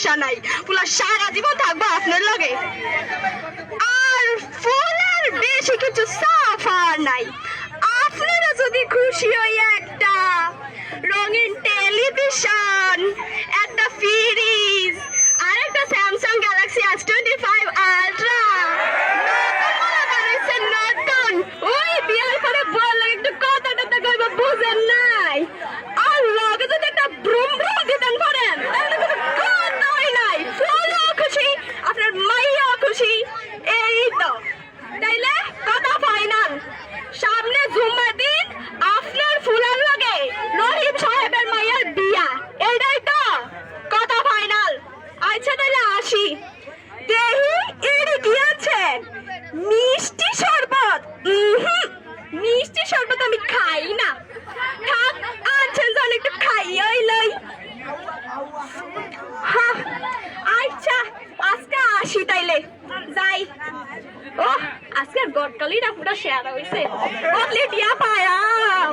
সমস্যা নাই। পুলা সারা জীবন থাকব আপনার লগে। আর ফুলের বেশি কিছু সাফার নাই। আপনারা যদি খুশি হই একটা রঙিন টেলিভিশন যাই। ও আজকের গটকলিটা পুরো শেয়ার হয়েছে বদলে টিয়া পায়াম।